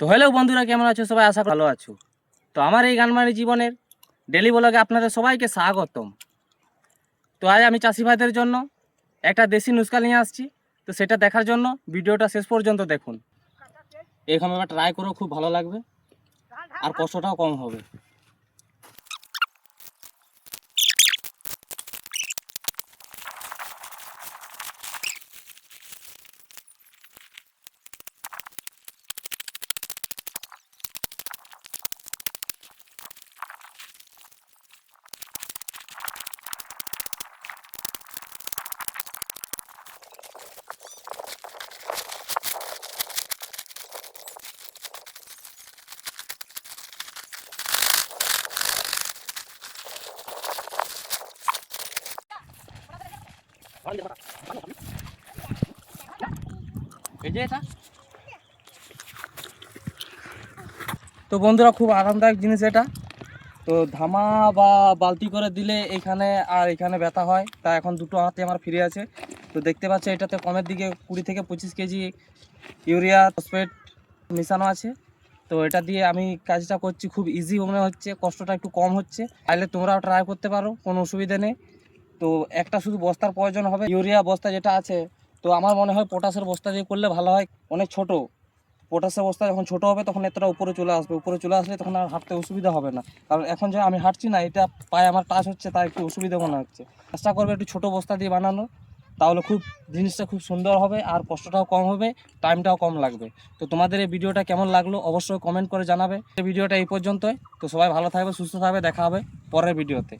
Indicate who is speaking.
Speaker 1: তো হ্যালো বন্ধুরা, কেমন আছো? সবাই আশা ভালো আছো। তো আমার এই গানমারি জীবনের ডেলি ব্লগে আপনাদের সবাইকে স্বাগতম। তো আজ আমি চাষি ভাইদের জন্য একটা দেশি নুস্কা নিয়ে আসছি। তো সেটা দেখার জন্য ভিডিওটা শেষ পর্যন্ত দেখুন। এরকম এবার ট্রাই করেও খুব ভালো লাগবে। আর কষ্টটাও কম হবে। তো বন্ধুরা, খুব আরামদায়ক জিনিস এটা। তো ধামা বা বালতি করে দিলে এখানে আর এখানে ব্যথা হয়, তা এখন দুটো হাতে আমার ফিরে আছে। তো দেখতে পাচ্ছ, এটাতে কমের দিকে কুড়ি থেকে পঁচিশ কেজি ইউরিয়া ফসফেট মিশানো আছে। তো এটা দিয়ে আমি কাজটা করছি, খুব ইজি মনে হচ্ছে, কষ্টটা একটু কম হচ্ছে। তাহলে তোমরাও ট্রাই করতে পারো, কোনো অসুবিধা নেই। তো একটা শুধু বস্তার প্রয়োজন হবে, ইউরিয়া বস্তা যেটা আছে, তো আমার মনে হয় পটাশের বস্তা দিয়ে করলে ভালো হয়, অনেক ছোট। পটাশের বস্তা যখন ছোট হবে তখন এতটা উপরে চলে আসবে, উপরে চলে আসলে তখন আর হাঁটতে অসুবিধা হবে না। কারণ এখন যে আমি হাঁটছি না, এটা পায়ে আমার টাচ হচ্ছে, তাই একটু অসুবিধা মনে হচ্ছে। চেষ্টা করবে একটু ছোট বস্তা দিয়ে বানানো, তাহলে খুব জিনিসটা খুব সুন্দর হবে আর কষ্টটাও কম হবে, টাইমটাও কম লাগবে। তো তোমাদের এই ভিডিওটা কেমন লাগল অবশ্যই কমেন্ট করে জানাবে। এই ভিডিওটা এই পর্যন্তই। তো সবাই ভালো থাকবে, সুস্থ থাকবে, দেখা হবে পরের ভিডিওতে।